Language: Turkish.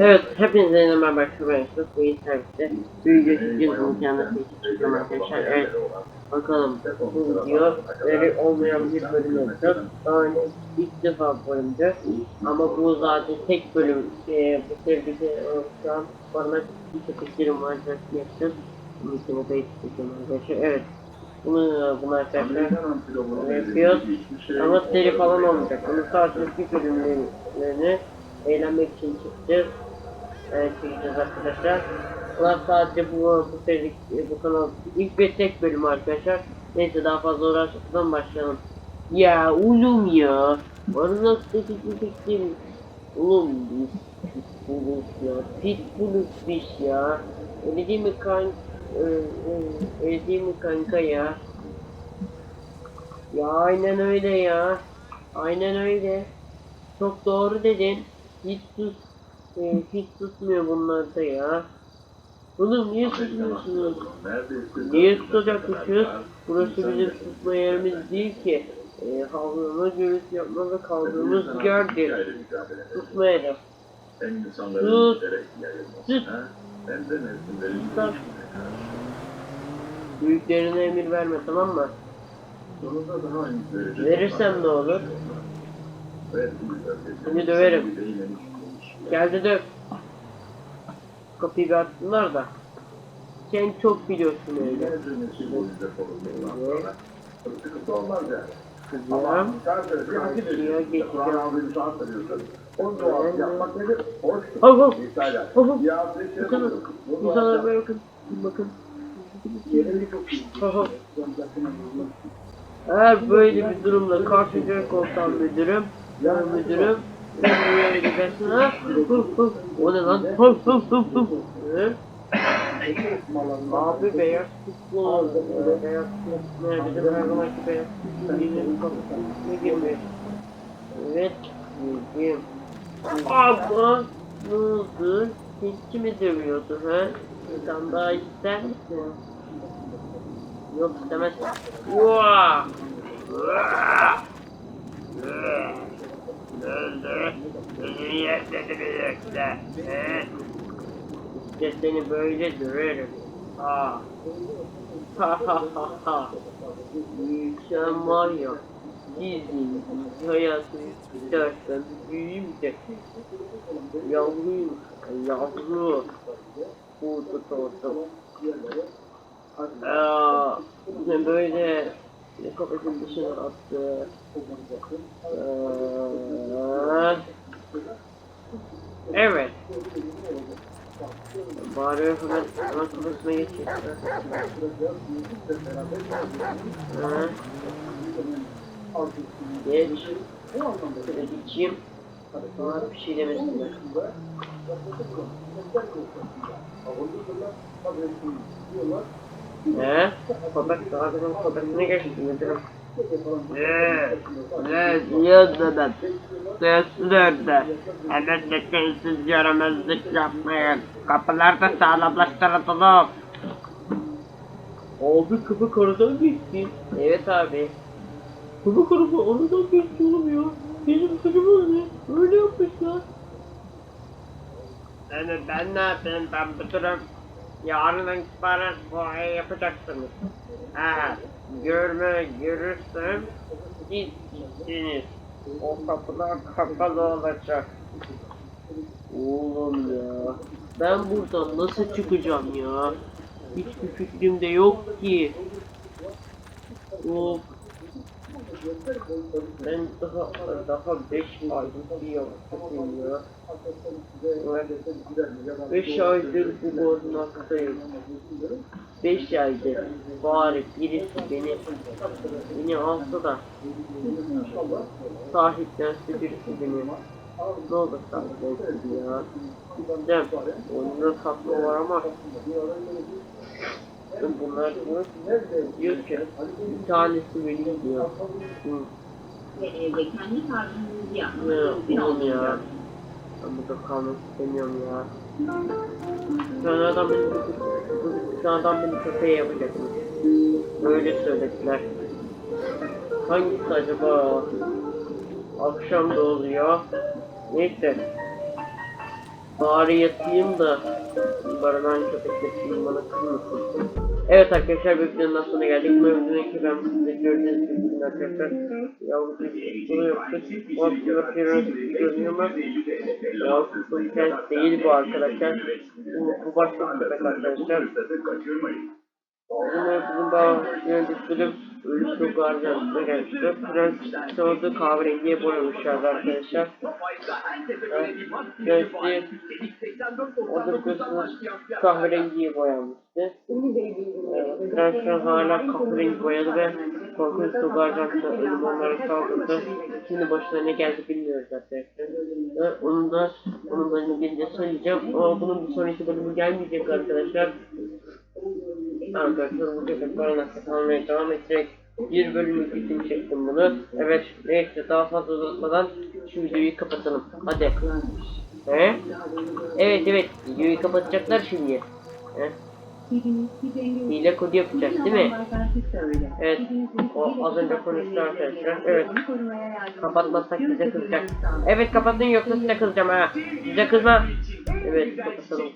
Evet, hepinize yeni merhaba arkadaşlar. Bu iyi serviste büyüyücü yazılım kendisi için çıkıyorum arkadaşlar. Evet, bakalım bu video veri olmayan bir bölüm yapacağız. Daha önce ilk defa bu bölümdü. Ama bu zaten tek bölüm. Ee, bu seride e, şu an bana bir çekişlerim var. Zaten yapacağız. Bunun için de çekişlerim arkadaşlar. Evet. Bunu, bunu arkadaşlar yapıyoruz. Ama seri falan olmayacak. Bunu bir bölümlerini eğlenmek için çıkacağız. Evet, çekeceğiz arkadaşlar. Bunlar sadece bu, bu seri, bu kanal ilk ve tek bölüm arkadaşlar. Neyse daha fazla uğraşmadan başlayalım. Ya oğlum ya. Bana nasıl çekecektim? Oğlum biz pitbulluz ya. Pitbulluz biz ya. Öyle değil mi kanka? Öyle değil mi kanka ya? Ya aynen öyle ya. Aynen öyle. Çok doğru dedin. Hiç sus. e, hiç susmuyor bunlarda ya. Oğlum niye susmuyorsunuz? Niye susacakmışız? Burası bizim susma yerimiz değil ki. E, havlama, gürültü yapma ve kaldığımız yerdir. Susmayalım. Sus. Sus. Sus. Büyüklerine emir verme tamam mı? Verirsem ne olur? Seni döverim. Geldi döv. Kapıyı bir açsınlar da. Sen çok biliyorsun öyle. Kızım. Şuraya geçeceğim. Hop hop. Hop hop. İnsanlar böyle bakın. Bakın. Eğer böyle bir durumda karşılayacak olsam müdürüm, müdürüm, buraya gidersin ha? O ne lan? Hıf hıf hıf. Hı? Abi beyaz kutlu Beyaz kutlu Bizim her zamanki beyaz kutlu Bizim kapısına girmiş Evet Girdim Ama Ne oldu? Hiç kimi dövüyordu ha? Sen daha ister misin? Yok istemez. Vaa! İşte seni böyle döverim. Ha. Ha ha ha ha. Sen var ya. Sizin hayatı istersen büyüyeyim de. Yavruyum. Yavru. Burada doğdum. Aa, ne böyle ne kafasını dışına attı. Aa, evet. Bari hemen hemen kafasına. Ha. Geç. Şöyle geçeyim. Bana bir şey demesinler. Ne? Köpek daha benim köpeğine geçti müdürüm. Eee, ne diyordu ben? Sessiz nerede? Hemen tekinsiz yaramazlık yapmayın. Kapılar da sağlamlaştıralım. Abi köpek aradan geçti. Evet abi. Köpek araba aradan geçti oğlum ya. Bizim çocuğum öyle. Öyle yapmışlar. Yani ben ne yapayım ben müdürüm. Yarından itibaren bu ayı yapacaksınız. Ha, görme görürsem gitsiniz. O kapılar kapalı olacak. Oğlum ya. Ben buradan nasıl çıkacağım ya? Hiçbir fikrim de yok ki. Of. Ben daha daha 5 aydır ya. 5 aydır bu barınaktayım. 5 aydır bari birisi beni beni alsa da sahiplense birisi beni. Ne olur sahiplensin ya. Gideceğim. Oyunda satma var ama bunlar diyor, diyor ki bir tanesi benim diyor. Hı. ve evde kendi tarzınızı yapmanız Ya mümkün. Ben burada kalmak istemiyorum ya. An adam beni, an adam beni köpeğe yapacakmış. Böyle söylediler. Hangisi acaba? Akşam da oluyor. Neyse. Bari yatayım da barınan köpekler bana kızmasın. Evet arkadaşlar bir videonun sonuna geldik. Bu videonun ki ben size gördüğünüz gibi arkadaşlar. Yavru bir soru yoktu. O aktiva görünüyor mu? Bir kent değil bu arkadaşlar. Bu, bu başka bir arkadaşlar. Bizim bağ yöneticim ölü su gardiyanına gelmişti. Prens sordu kahverengiye boyamışlardı arkadaşlar. Prensi o da biliyorsunuz kahverengiye boyanmıştı. Evet, Prens şu an hala kahverengi boyadı ve korkunç su gardiyanına ölüm onlara saldırdı. Şimdi başına ne geldi bilmiyoruz arkadaşlar. Ve onu da onun bölümü gelince söyleyeceğim ama bunun bir sonraki bölümü gelmeyecek arkadaşlar. Arkadaşlar bu köpekler nasıl kalmaya devam edecek. Bir bölümlük için çektim bunu. Evet neyse daha fazla uzatmadan şu videoyu kapatalım. Hadi. He? Evet evet videoyu kapatacaklar şimdi. He? Hile kodu yapacağız değil mi? Evet. O az önce konuştu arkadaşlar. Evet. Kapatmazsak size kızacak. Evet kapatın yoksa size kızacağım ha. Size kızma. Evet kapatalım.